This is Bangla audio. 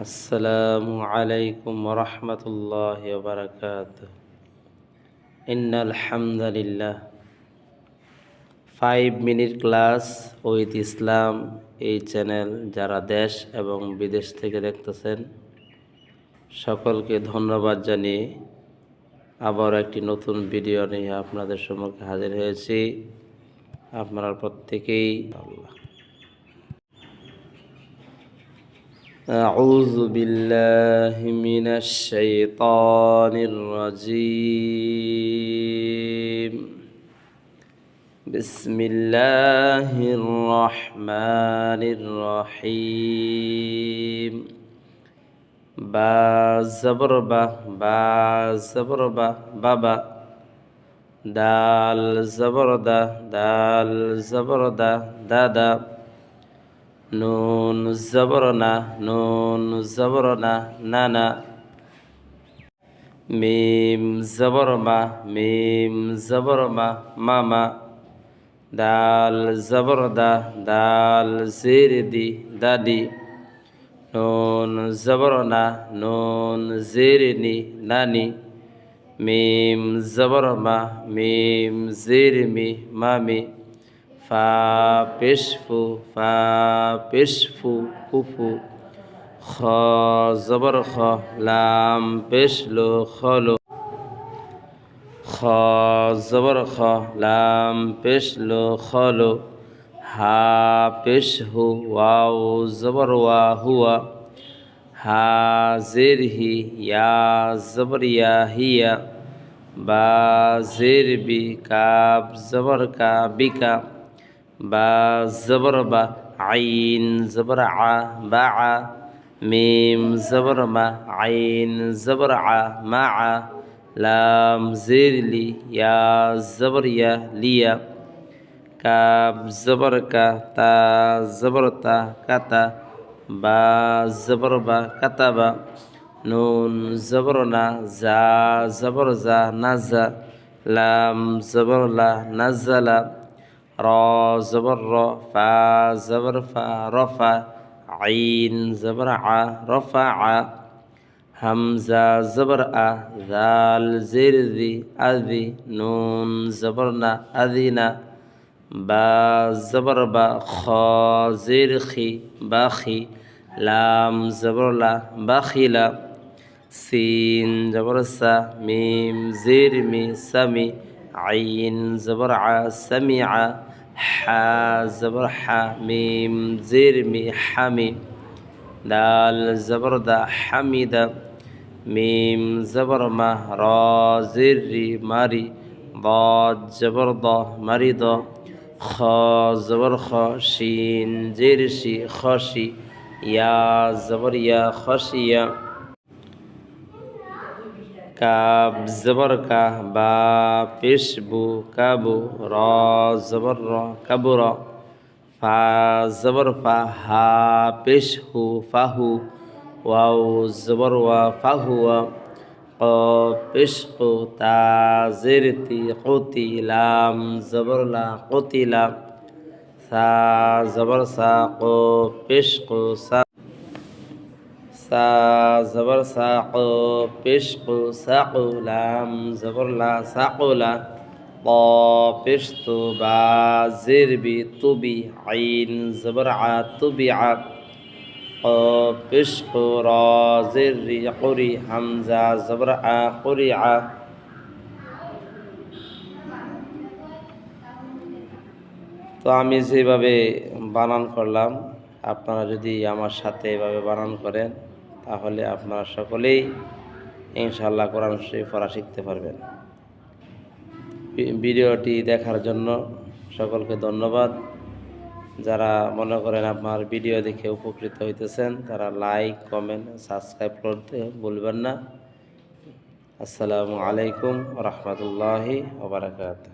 আসসালামু আলাইকুম রহমতুল্লাহ বারকাত ইন্নালহামদুলিল্লাহ। Five minute class with Islam এই চ্যানেল যারা দেশ এবং বিদেশ থেকে দেখতেছেন, সকলকে ধন্যবাদ জানিয়ে আবার একটি নতুন ভিডিও নিয়ে আপনাদের সম্মুখে হাজির হয়েছি। আপনারা প্রত্যেকেই أعوذ بالله من الشيطان الرجيم بسم الله الرحمن الرحيم با زبر با با زبر با بابا دال زبر دا دال زبر دا دادا নুন জবরনা নুন জবরনা নানা মিম জবরমা মিম জবরমা মামা দাল জবরদা দাল জেরদি দাদি নুন জবরনা নুন জেরনি নানি মিম জবরমা মিম জেরমি মামি ফা পেশফু ফা পেশফু কুফু খ, জবর খ, লাম পেশলো খলো খ জবর খ, লাম পেশলো খলো হা, পেশ হু, ওয়াও, জবর ওয়া, হুয়া, হা, জের হি, ইয়া, জবর ইয়া, হিয়া, বা, জের বি, কাব, জবর কা বিকা বা জবর বা আইন জবর আ বা আ মিম জবর মা আইন জবর আ মা আ লাম জের লি ইয়া জবর ইয়া লিয়া কাব জবর কা তা জবর তা কাতা বা জবর বা কাতাবা নুন জবর না জা জবর জা নাজা লাম জবর লা নাজালা র জবর র ফা জবর ফা রফা আইন জবর আ রফা আ হামজা জবর আ জাল জের দি আদি নুন জবর না আদিনা বা জবর বা খ জের খি বাখি, লাম জবর লা বাখিলা, সিন জবর সা মিম জের মি সামি আইন জবর আ সামি আ হা জবর হা মিম জের মি হামি দাল জবর দা হামিদা মিম জবর মা র জের রি মারি ضاد জবর দ মারি দ খ জবর খ শিন জের শি খসি ইয়া জবর ইয়া খসিয়া কাব জবর কা বা পেশবু কাবু র, জবর র কাবুর ফা জবর ফা, হা পেশহু ফাহু ওয়াও জবর ওয়া ফাহুয়া ক পেশকু তা জেরতি কতিলাম জবর লা কতিলা সা জবর সা, কো পেশকু সা জবর সাক, পেশকু সাকুলাম জবর লা সাকুলা ط পেশত বা জেরবি তুবি আইন, জবর আ তুবি আ পেশক র জেরি কুরি হামজা, জবর আ কুরি আ। তো আমি যেভাবে বানান করলাম, আপনারা যদি আমার সাথে এভাবে বানান করেন তাহলে আপনারা সকলেই ইনশাল্লাহ কোরআন শরীফ পড়া শিখতে পারবেন। ভিডিওটি দেখার জন্য সকলকে ধন্যবাদ। যারা মনে করেন আপনার ভিডিও দেখে উপকৃত হইতেছেন, তারা লাইক, কমেন্ট, সাবস্ক্রাইব করতে ভুলবেন না। আসসালামু আলাইকুম রহমতুল্লাহি ওবরাকাত